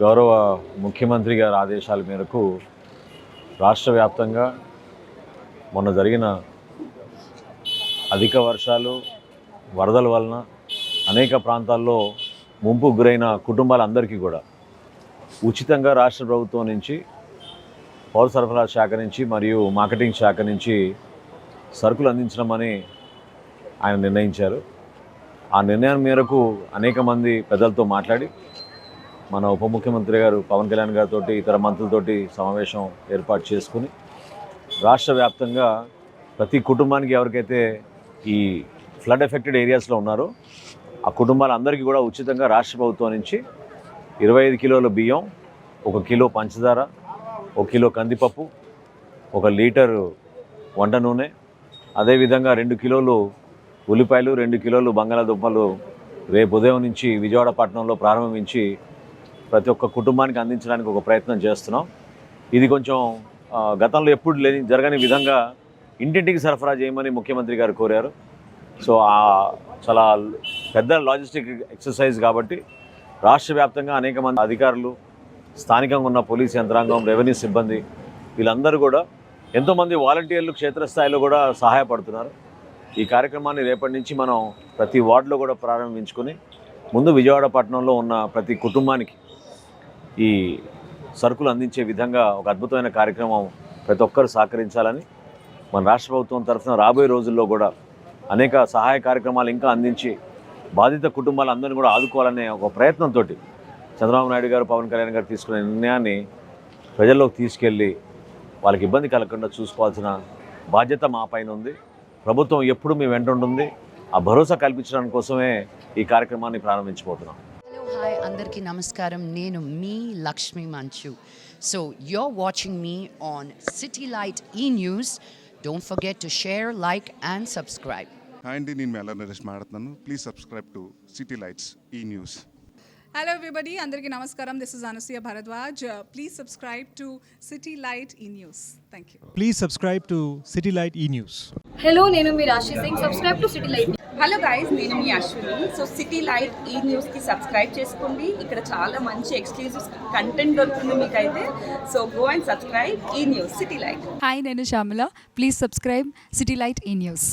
గౌరవ ముఖ్యమంత్రి గారి ఆదేశాల మేరకు రాష్ట్ర వ్యాప్తంగా మొన్న జరిగిన అధిక వర్షాలు వరదల వలన అనేక ప్రాంతాల్లో ముంపు గురైన కుటుంబాలందరికీ కూడా ఉచితంగా రాష్ట్ర ప్రభుత్వం నుంచి పౌర సరఫరా శాఖ నుంచి మరియు మార్కెటింగ్ శాఖ నుంచి సరుకులు అందించడమని ఆయన నిర్ణయించారు. ఆ నిర్ణయం మేరకు అనేక మంది పెద్దలతో మాట్లాడి మన ఉప ముఖ్యమంత్రి గారు పవన్ కళ్యాణ్ గారితో ఇతర మంత్రులతోటి సమావేశం ఏర్పాటు చేసుకుని రాష్ట్ర వ్యాప్తంగా ప్రతి కుటుంబానికి ఎవరికైతే ఈ ఫ్లడ్ ఎఫెక్టెడ్ ఏరియాస్లో ఉన్నారో ఆ కుటుంబాలందరికీ కూడా ఉచితంగా రాష్ట్ర ప్రభుత్వం నుంచి ఇరవై ఐదు కిలోల బియ్యం ఒక కిలో పంచదార ఒక కిలో కందిపప్పు ఒక లీటరు వంట నూనె అదేవిధంగా రెండు కిలోలు ఉల్లిపాయలు రెండు కిలోలు బంగాళాదుంపలు రేపు ఉదయం నుంచి విజయవాడ పట్టణంలో ప్రారంభించి ప్రతి ఒక్క కుటుంబానికి అందించడానికి ఒక ప్రయత్నం చేస్తున్నాం. ఇది కొంచెం గతంలో ఎప్పుడు లేని జరగని విధంగా ఇంటింటికి సరఫరా చేయమని ముఖ్యమంత్రి గారు కోరారు. సో ఆ చాలా పెద్ద లాజిస్టిక్ ఎక్సర్సైజ్ కాబట్టి రాష్ట్ర వ్యాప్తంగా అనేక మంది అధికారులు స్థానికంగా ఉన్న పోలీస్ యంత్రాంగం రెవెన్యూ సిబ్బంది వీళ్ళందరూ కూడా ఎంతోమంది వాలంటీర్లు క్షేత్రస్థాయిలో కూడా సహాయపడుతున్నారు. ఈ కార్యక్రమాన్ని రేపటి నుంచి మనం ప్రతి వార్డులో కూడా ప్రారంభించుకొని ముందు విజయవాడ పట్టణంలో ఉన్న ప్రతి కుటుంబానికి ఈ సరుకులు అందించే విధంగా ఒక అద్భుతమైన కార్యక్రమం ప్రతి ఒక్కరు సహకరించాలని మన రాష్ట్ర ప్రభుత్వం తరఫున రాబోయే రోజుల్లో కూడా అనేక సహాయ కార్యక్రమాలు ఇంకా అందించి బాధిత కుటుంబాలందరినీ కూడా ఆదుకోవాలనే ఒక ప్రయత్నంతో చంద్రబాబు నాయుడు గారు పవన్ కళ్యాణ్ గారు తీసుకునే నిర్ణయాన్ని ప్రజల్లోకి తీసుకెళ్ళి వాళ్ళకి ఇబ్బంది కలగకుండా చూసుకోవాల్సిన బాధ్యత మా పైన ఉంది. ప్రభుత్వం ఎప్పుడు మీ వెంట ఉంటుంది. ఆ భరోసా కల్పించడానికి కోసమే ఈ కార్యక్రమాన్ని ప్రారంభించబోతున్నాం. హాయ్ అందరికీ నమస్కారం. నేను మీ Lakshmi Manchu. So you're watching me on City Light e News don't forget to share like and subscribe hi అండి నేను మెల్ల నరేష్ మాట్లాడుతున్నాను. Please subscribe to City Lights e News hello everybody అందరికీ నమస్కారం. This is Anasuya Bharadwaj please subscribe to City Light e News thank you Please subscribe to City Light e News. Hello నేను మీ Rashi Singh. Subscribe to City Light hello guys నేను మీ Ashwini. So City Light e న్యూస్కి subscribe చేసుకోండి. ఇక్కడ చాలా మంచి exclusive content దొరుకుతుంది మీకైతే. So go and subscribe e News City Light hi నేను Shyamala. Please subscribe City Light e News